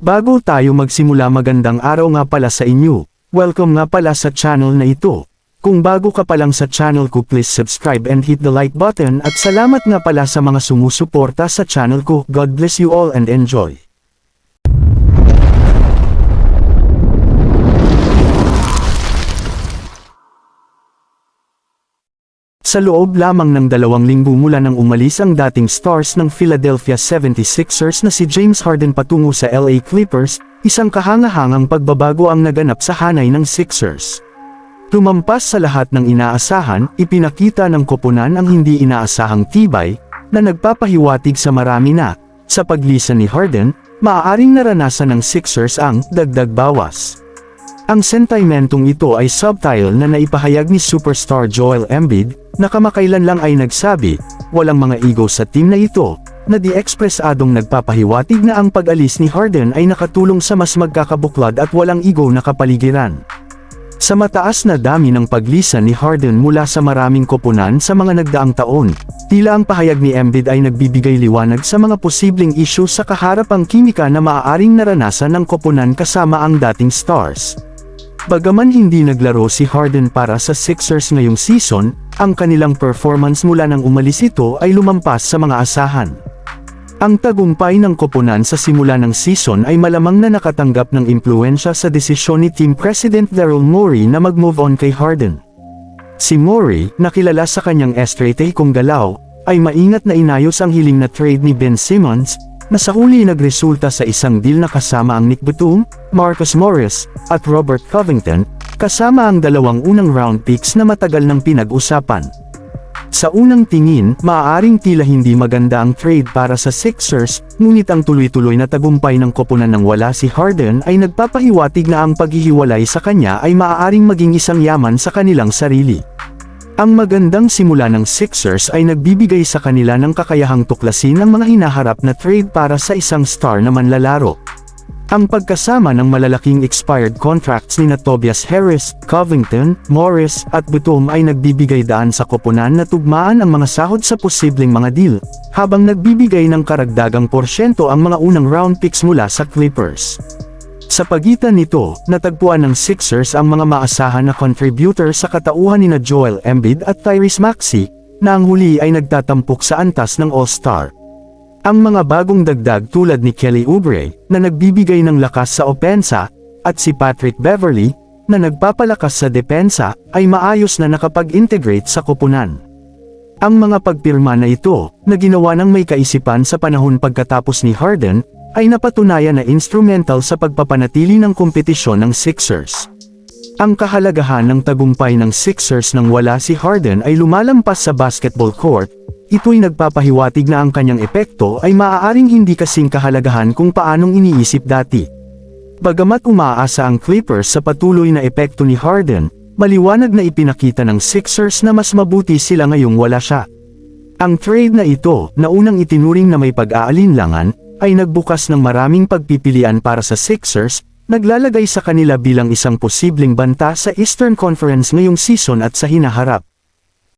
Bago tayo magsimula magandang araw nga pala sa inyo. Welcome nga pala sa channel na ito. Kung bago ka pa lang sa channel ko please subscribe and hit the like button at salamat nga pala sa mga sumusuporta sa channel ko. God bless you all and enjoy. Sa loob lamang ng dalawang linggo mula nang umalis ang dating stars ng Philadelphia 76ers na si James Harden patungo sa LA Clippers, isang kahangahangang pagbabago ang naganap sa hanay ng Sixers. Tumampas sa lahat ng inaasahan, ipinakita ng koponan ang hindi inaasahang tibay, na nagpapahiwatig sa marami na, sa paglisan ni Harden, maaaring naranasan ng Sixers ang dagdag bawas. Ang sentimentong ito ay subtitle na naipahayag ni superstar Joel Embiid, na kamakailan lang ay nagsabi, walang mga ego sa team na ito, na di-expressadong nagpapahiwatig na ang pag-alis ni Harden ay nakatulong sa mas magkakabuklad at walang ego na kapaligiran. Sa mataas na dami ng paglisan ni Harden mula sa maraming koponan sa mga nagdaang taon, tila ang pahayag ni Embiid ay nagbibigay liwanag sa mga posibleng isyu sa kaharapang kimika na maaaring naranasan ng koponan kasama ang dating stars. Bagaman hindi naglaro si Harden para sa Sixers ngayong season, ang kanilang performance mula nang umalis ito ay lumampas sa mga asahan. Ang tagumpay ng koponan sa simula ng season ay malamang na nakatanggap ng impluensya sa desisyon ni Team President Daryl Morey na mag-move on kay Harden. Si Morey, na kilala sa kanyang estrete kong galaw, ay maingat na inayos ang hiling na trade ni Ben Simmons, na sa huli nagresulta sa isang deal na kasama ang Nick Batum, Marcus Morris, at Robert Covington, kasama ang dalawang unang round picks na matagal nang pinag-usapan. Sa unang tingin, maaaring tila hindi maganda ang trade para sa Sixers, ngunit ang tuloy-tuloy na tagumpay ng koponan ng wala si Harden ay nagpapahiwatig na ang paghihiwalay sa kanya ay maaaring maging isang yaman sa kanilang sarili. Ang magandang simula ng Sixers ay nagbibigay sa kanila ng kakayahang tuklasin ang mga hinaharap na trade para sa isang star na manlalaro. Ang pagkasama ng malalaking expired contracts ni Tobias Harris, Covington, Morris, at Batum ay nagbibigay daan sa koponan na tugmaan ang mga sahod sa posibleng mga deal, habang nagbibigay ng karagdagang porsyento ang mga unang round picks mula sa Clippers. Sa pagitan nito, natagpuan ng Sixers ang mga maasahan na contributor sa katauhan ni Joel Embiid at Tyrese Maxey, na ang huli ay nagtatampok sa antas ng All-Star. Ang mga bagong dagdag tulad ni Kelly Oubre, na nagbibigay ng lakas sa opensa, at si Patrick Beverly, na nagpapalakas sa depensa, ay maayos na nakapag-integrate sa koponan. Ang mga pagpirma na ito, na ginawa ng may kaisipan sa panahon pagkatapos ni Harden, ay napatunayan na instrumental sa pagpapanatili ng kompetisyon ng Sixers. Ang kahalagahan ng tagumpay ng Sixers nang wala si Harden ay lumalampas sa basketball court, ito'y nagpapahiwatig na ang kanyang epekto ay maaaring hindi kasing kahalagahan kung paanong iniisip dati. Bagamat umaasa ang Clippers sa patuloy na epekto ni Harden, maliwanag na ipinakita ng Sixers na mas mabuti sila ngayong wala siya. Ang trade na ito, na unang itinuring na may pag-aalinlangan, ay nagbukas ng maraming pagpipilian para sa Sixers, naglalagay sa kanila bilang isang posibleng banta sa Eastern Conference ngayong season at sa hinaharap.